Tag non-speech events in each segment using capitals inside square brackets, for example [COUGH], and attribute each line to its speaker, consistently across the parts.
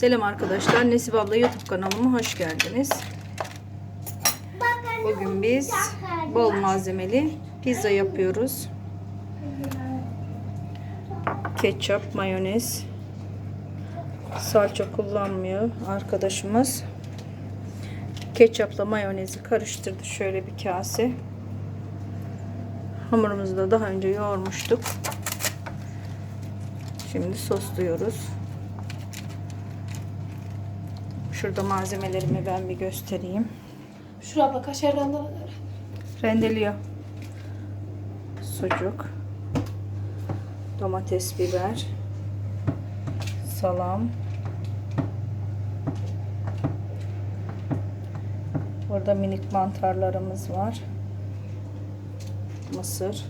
Speaker 1: Selam arkadaşlar. Nesip abla YouTube kanalıma hoş geldiniz. Bugün biz bol malzemeli pizza yapıyoruz. Ketçap, mayonez, salça kullanmıyor arkadaşımız. Ketçapla mayonezi karıştırdı şöyle bir kase. Hamurumuzu da daha önce yoğurmuştuk. Şimdi sosluyoruz. Şurada malzemelerimi ben bir göstereyim.
Speaker 2: Şuraya abla kaşardan da
Speaker 1: Rendeliyor. Sucuk. Domates, biber. Salam. Burada minik mantarlarımız var. Mısır.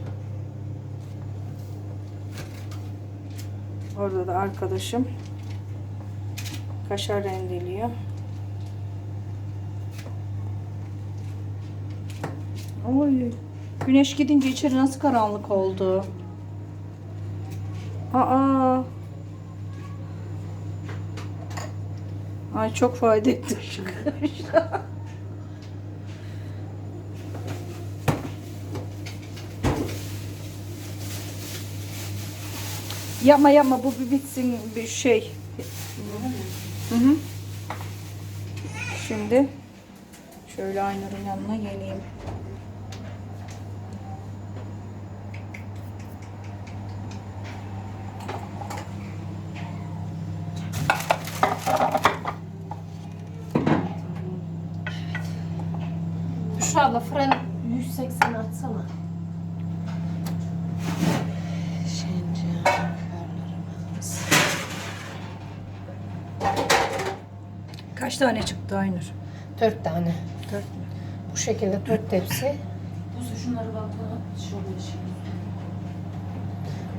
Speaker 1: Orada da arkadaşım kaşar rendeliyor. Oy. Güneş gidince içeri nasıl karanlık oldu? Aa. Ay çok fayda etti şu. Yapma yapma bu bir bitsin bir şey. Hı hı. Şimdi şöyle Aynur'un yanına geleyim.
Speaker 2: Şu abla fren
Speaker 1: Kaç tane çıktı Aynur?
Speaker 2: Dört tane.
Speaker 1: Dört mü?
Speaker 2: Bu şekilde dört tepsi.
Speaker 3: Bu şunları balkona şöyle şey.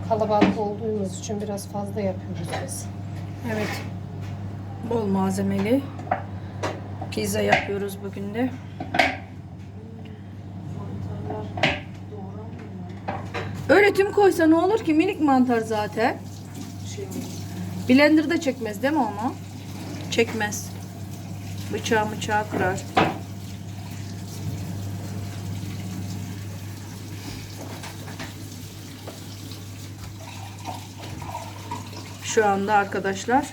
Speaker 2: Kalabalık olduğumuz için biraz fazla yapıyoruz biz.
Speaker 1: Evet. Bol malzemeli. Pizza yapıyoruz bugün de. Öyle tüm koysa ne olur ki minik mantar zaten.
Speaker 3: Şey.
Speaker 1: Blender'da çekmez değil mi onu? Çekmez. Bıçağı bıçağı kırar. Şu anda arkadaşlar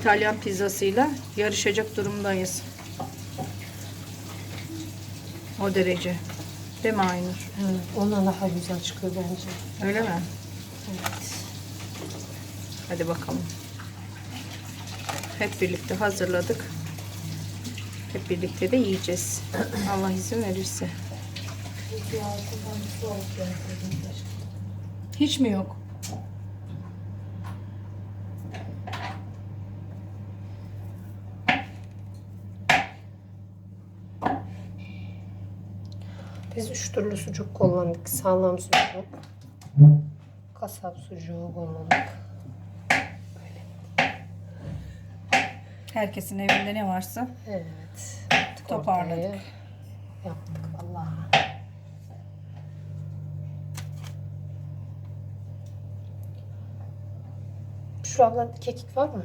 Speaker 1: İtalyan pizzasıyla yarışacak durumdayız. O derece. Değil mi Aynur?
Speaker 2: Evet, ondan daha güzel çıkıyor bence.
Speaker 1: Öyle mi?
Speaker 2: Evet.
Speaker 1: Hadi bakalım. Hep birlikte hazırladık. Hep birlikte de yiyeceğiz. [CLEARS THROAT] Allah izin verirse. Hiç mi yok?
Speaker 2: Biz üç türlü sucuk kullandık. Sağlam sucuk. Kasap sucuğu kullandık.
Speaker 1: Herkesin evinde ne varsa
Speaker 2: Evet.
Speaker 1: toparladık.
Speaker 2: Ortaya Yaptık vallahi. Şu abla kekik var mı?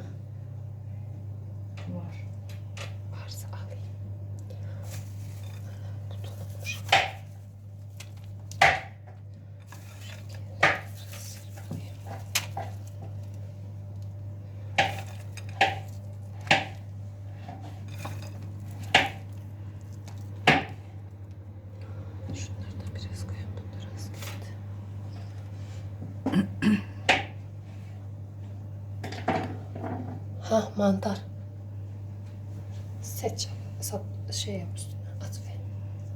Speaker 2: Ha mantar. Seç. Sat, şey yap üstüne. At ve.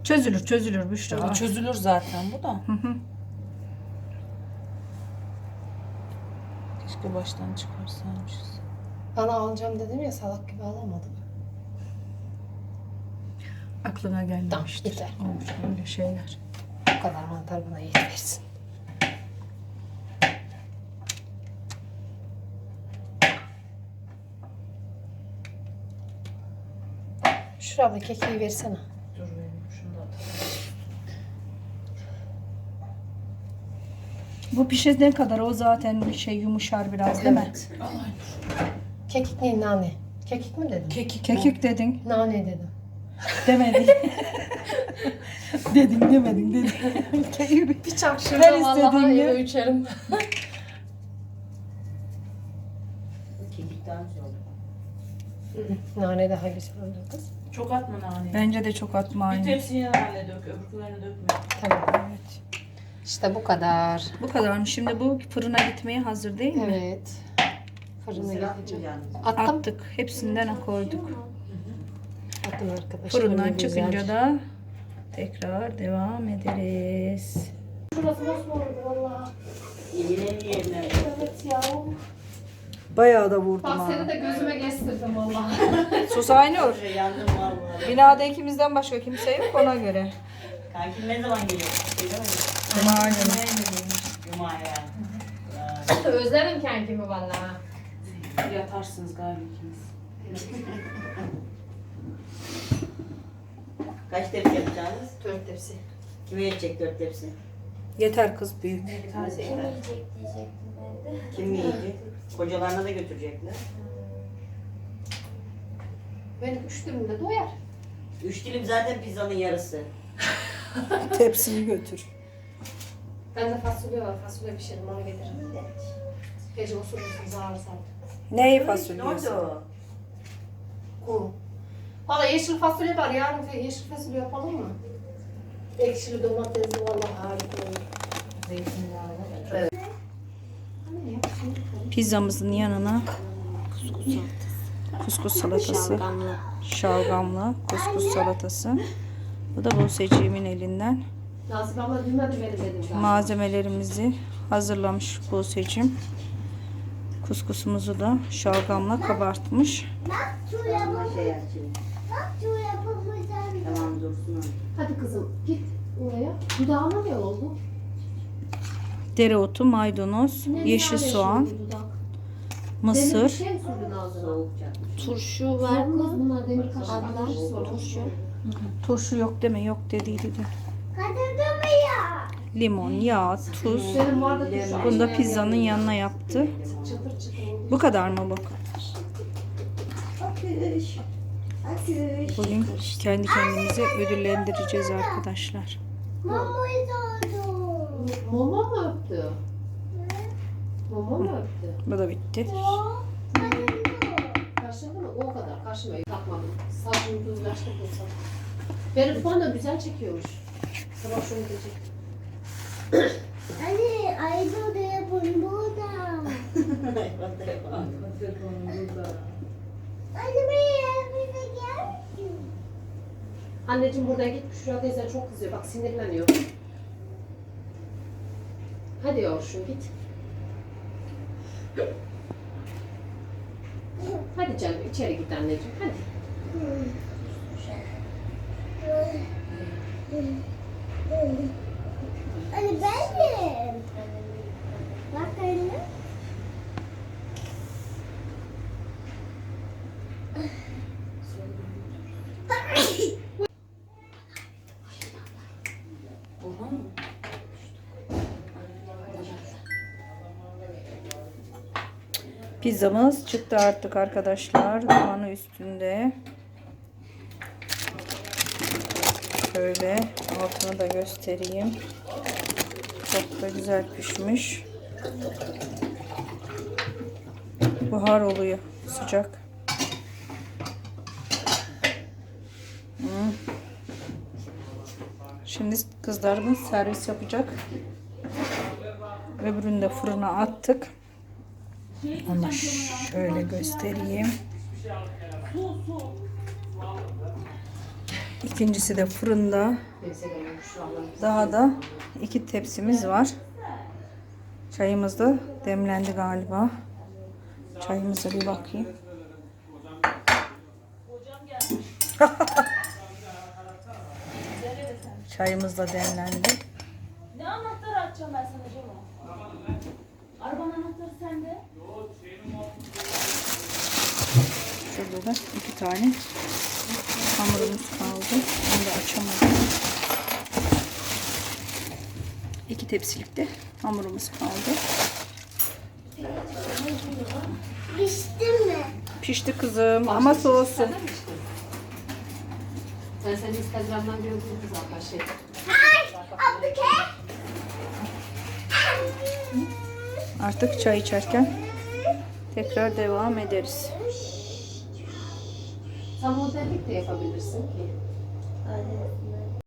Speaker 1: Çözülür çözülür Büşra.
Speaker 3: Bu çözülür zaten bu da.
Speaker 1: Hı hı.
Speaker 3: Keşke baştan çıkarsaymışız.
Speaker 2: Bana alacağım dedim ya salak gibi alamadım.
Speaker 1: Aklına gelmemiştir.
Speaker 2: yeter.
Speaker 1: Olmuş öyle şeyler.
Speaker 2: Bu kadar mantar buna yetversin. Şurada kekiği versene.
Speaker 3: Dur benim şunu da atalım.
Speaker 1: Bu pişene kadar o zaten şey yumuşar biraz değil mi?
Speaker 3: Evet.
Speaker 2: Kekik ne nane? Kekik mi dedin?
Speaker 3: Kekik.
Speaker 1: Kekik dedin.
Speaker 2: Nane dedim.
Speaker 1: Demedin. [LAUGHS] dedin demedin dedin. [LAUGHS] Kekik.
Speaker 2: Bir çak
Speaker 1: Her
Speaker 2: şurada vallahi
Speaker 1: istediğin
Speaker 2: eve içerim.
Speaker 4: Kekik daha güzel olur.
Speaker 2: Nane daha güzel olur kız.
Speaker 3: Çok atma nane.
Speaker 1: Bence de çok atma
Speaker 3: Bir
Speaker 1: aynı.
Speaker 3: tepsiye nane dök, öbürkülerini dökme.
Speaker 2: Tamam.
Speaker 1: Evet.
Speaker 2: İşte bu kadar.
Speaker 1: Bu kadarmış. Şimdi bu fırına gitmeye hazır değil mi?
Speaker 2: Evet. Fırına
Speaker 4: Mısır
Speaker 2: gideceğim. Attım.
Speaker 1: Attık. Hepsinden koyduk.
Speaker 2: Attım arkadaşlar.
Speaker 1: Fırından
Speaker 2: güzel.
Speaker 1: çıkınca da tekrar devam ederiz.
Speaker 2: Şurası nasıl oldu valla?
Speaker 4: Yenilerin yerine.
Speaker 2: Evet ya.
Speaker 1: Bayağı da vurdum
Speaker 2: Bak
Speaker 1: ha.
Speaker 2: seni de gözüme kestirdim valla. [LAUGHS]
Speaker 1: Sus Aynur.
Speaker 4: Yandım vallahi.
Speaker 1: Binada ikimizden başka kimse yok ona göre.
Speaker 4: Kankim ne zaman geliyor? Söylemedim.
Speaker 1: Cuma günü.
Speaker 4: Cuma'ya.
Speaker 2: Özlerim kendimi valla.
Speaker 3: Yatarsınız galiba ikiniz.
Speaker 4: Kaç tepsi yapacaksınız?
Speaker 2: Dört tepsi.
Speaker 4: Kime yetecek dört tepsi?
Speaker 1: Yeter kız büyük.
Speaker 4: Kim yiyecek? Kocalarına da götürecekler.
Speaker 2: Benim üç dilimde doyar.
Speaker 4: Üç dilim zaten pizzanın yarısı. [LAUGHS]
Speaker 1: Tepsini götür.
Speaker 2: Ben de fasulye var. Fasulye pişirdim onu getiririm. Gece osurursunuz ağrısam.
Speaker 1: Neyi
Speaker 4: Ne
Speaker 1: fasulyesi?
Speaker 4: oldu?
Speaker 2: Kum. Valla yeşil fasulye var. Yarın yeşil fasulye yapalım mı? Ekşili domatesli vallahi harika olur.
Speaker 4: Zeytinyağlı.
Speaker 2: Koy.
Speaker 1: Pizzamızın yanına kuskus salatası, şalgamlı kuskus salatası. Bu da Buse'ciğimin elinden.
Speaker 2: Nasip abla bilmedi benim dedim zaten.
Speaker 1: Malzemelerimizi hazırlamış Buse'cim. Kuskusumuzu da şalgamla kabartmış.
Speaker 4: Ama şey. Tamam dursun.
Speaker 2: Hadi kızım git oraya. Dudağına ne oldu?
Speaker 1: Dereotu, maydanoz,
Speaker 2: Ne
Speaker 1: yeşil
Speaker 2: güzel
Speaker 1: soğan,
Speaker 2: dudak. Bir
Speaker 1: mısır,
Speaker 2: şey mi sürdün ağzına?
Speaker 4: Soğuk çakmış.
Speaker 5: Turşu var mı?
Speaker 2: Bunlar demir
Speaker 5: turşu.
Speaker 1: turşu yok deme yok dediydi de. Limon, yağ, tuz.
Speaker 2: Benim turşu.
Speaker 1: Bunu da pizzanın yanına yaptı.
Speaker 2: Çıtır çıtır oldu.
Speaker 1: Bu kadar mı bu?
Speaker 4: Akış.
Speaker 1: Bugün kendi kendimizi ödüllendireceğiz arkadaşlar.
Speaker 2: Mama mı öptü? Mama mı öptü?
Speaker 1: Bu da bitti.
Speaker 2: Kaşıdı mı? O kadar. Kaşımayı takmadım. Saçımı düzleştirdim sana. Benim puan da güzel çekiyormuş. Sabah şunu diyecektim. [CLEARS THROAT]
Speaker 5: Anne, ayda da yapın burada.
Speaker 4: Hayvan telefon.
Speaker 5: Anne ben gel.
Speaker 2: Anneciğim buradan git. Şuraya teyzen çok kızıyor. Bak sinirleniyor. Hadi yavrum git. Hadi canım içeri git anneciğim. Hadi.
Speaker 5: Anne benim. Bak anne.
Speaker 3: Orhan mı?
Speaker 1: Pizzamız çıktı artık arkadaşlar. Dumanı üstünde. Şöyle altını da göstereyim. Çok da güzel pişmiş. Buhar oluyor. Sıcak. Hmm. Şimdi kızlarımız servis yapacak. Öbürünü de fırına attık. Onu şöyle göstereyim. İkincisi de fırında. Daha da iki tepsimiz var. Çayımız da demlendi galiba. Çayımıza bir bakayım. [LAUGHS] Çayımız da demlendi.
Speaker 3: Ne anahtarı açacağım ben sana Cemo?
Speaker 1: Şurada da iki tane hamurumuz kaldı. Onu da açamadım. İki tepsilik de hamurumuz kaldı.
Speaker 5: Pişti mi?
Speaker 1: Pişti kızım
Speaker 2: Başka
Speaker 1: ama
Speaker 2: şey
Speaker 1: soğusun.
Speaker 2: Ben seni Instagram'dan gördüm kız arkadaşlar.
Speaker 1: Artık çay içerken tekrar devam ederiz.
Speaker 2: Sen modellik de yapabilirsin ki.
Speaker 4: Hadi.